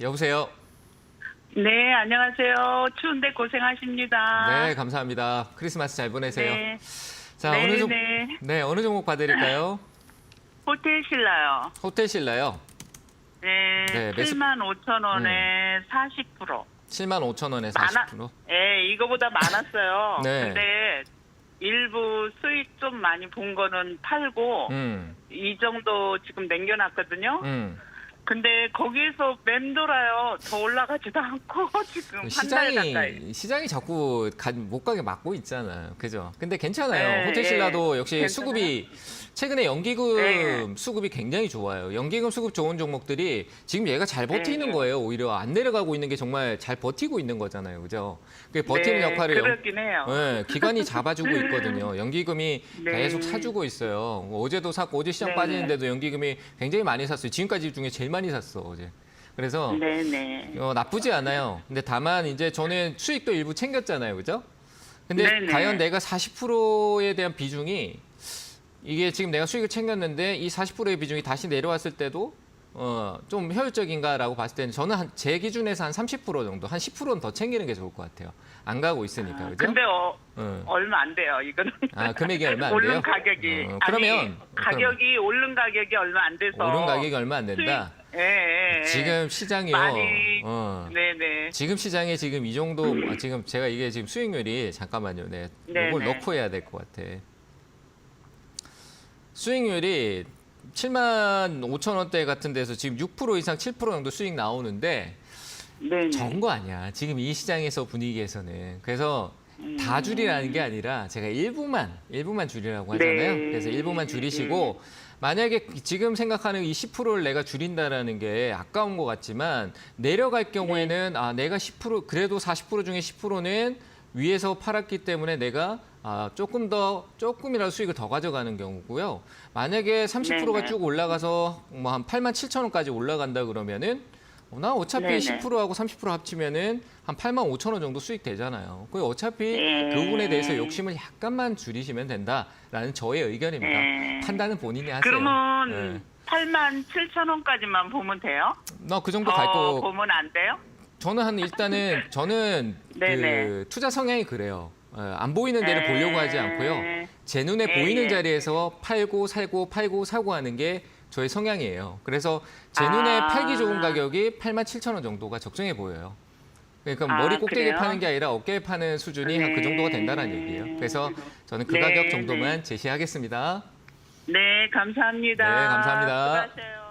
여보세요. 네, 안녕하세요. 추운데 고생하십니다. 네, 감사합니다. 크리스마스 잘 보내세요. 네, 자, 네, 어느 종 네. 네, 어느 종목 봐드릴까요? 호텔 신라요. 호텔 신라요. 네, 네, 매수- 7만 5천 원에 40%. 7만 5천 원에 많아- 40%. 예, 이거보다 많았어요. 네. 근데 일부 수익 좀 많이 본 거는 팔고 음. 이 정도 지금 남겨놨거든요. 음. 근데 거기서 맴돌아요. 더 올라가지도 않고 지금 한달 가까이. 시장이 시장이 자꾸 가, 못 가게 막고 있잖아요. 그죠? 근데 괜찮아요. 네, 호텔 신라도 역시 괜찮아요. 수급이 최근에 연기금 네. 수급이 굉장히 좋아요. 연기금 수급 좋은 종목들이 지금 얘가 잘 버티는 네. 거예요. 오히려 안 내려가고 있는 게 정말 잘 버티고 있는 거잖아요. 그죠? 그 버티는 네, 역할을 연- 그렇긴 해요. 네, 기관이 잡아주고 있거든요. 연기금이 네. 계속 사주고 있어요. 뭐 어제도 샀고 어제 시장 네. 빠지는데도 연기금이 굉장히 많이 샀어요. 지금까지 중에 제일 많이 샀어 어제. 그래서 네네. 어, 나쁘지 않아요. 근데 다만 이제 저는 수익도 일부 챙겼잖아요, 그죠? 근데 네네. 과연 내가 40%에 대한 비중이 이게 지금 내가 수익을 챙겼는데 이 40%의 비중이 다시 내려왔을 때도 어, 좀 효율적인가라고 봤을 때는 저는 한, 제 기준에서 한 30% 정도, 한 10%는 더 챙기는 게 좋을 것 같아요. 안 가고 있으니까, 그죠? 근데 어, 어. 얼마 안 돼요, 이거는. 아, 금액이 얼마 안 오른 돼요? 가격이. 어, 아니, 그러면 가격이 오른 가격이 얼마 안 돼서. 오른 가격이 얼마 안 된다. 수익- 예, 예, 예. 지금 시장이요. 많이- 어. 네네. 지금 시장에 지금 이 정도 아, 지금 제가 이게 지금 수익률이 잠깐만요. 네. 네네. 이걸 넣고 해야 될 것 같아. 수익률이 7만 5천 원대 같은 데서 지금 6% 이상 7% 정도 수익 나오는데 네네. 적은 거 아니야. 지금 이 시장에서 분위기에서는. 그래서 다 줄이라는 게 아니라 제가 일부만 일부만 줄이라고 하잖아요. 네. 그래서 일부만 줄이시고 만약에 지금 생각하는 이 10%를 내가 줄인다라는 게 아까운 것 같지만 내려갈 경우에는 아 내가 10% 그래도 40% 중에 10%는 위에서 팔았기 때문에 내가 아, 조금 더 조금이라도 수익을 더 가져가는 경우고요. 만약에 30%가 네네. 쭉 올라가서 뭐 한 8만 7천 원까지 올라간다 그러면은 어, 나 어차피 네네. 10%하고 30% 합치면은 한 8만 5천 원 정도 수익 되잖아요. 그 어차피 네. 그 부분에 대해서 욕심을 약간만 줄이시면 된다라는 저의 의견입니다. 네. 판단은 본인이 하세요. 그러면 네. 8만 7천 원까지만 보면 돼요? 나 그 정도 더갈 거. 보면 안 돼요? 저는 한 일단은 저는 그. 투자 성향이 그래요. 어, 안 보이는 데를 보려고 하지 않고요. 제 눈에 네, 보이는 예. 자리에서 팔고 살고 팔고 사고 하는 게 저의 성향이에요. 그래서 제 눈에 아. 팔기 좋은 가격이 8만 7천 원 정도가 적정해 보여요. 그러니까 아, 머리 꼭대기에 그래요? 파는 게 아니라 어깨에 파는 수준이 한그 네. 정도가 된다는 얘기예요. 그래서 저는 그 네, 가격 네. 정도만 제시하겠습니다. 네, 감사합니다. 네, 감사합니다. 수고하세요.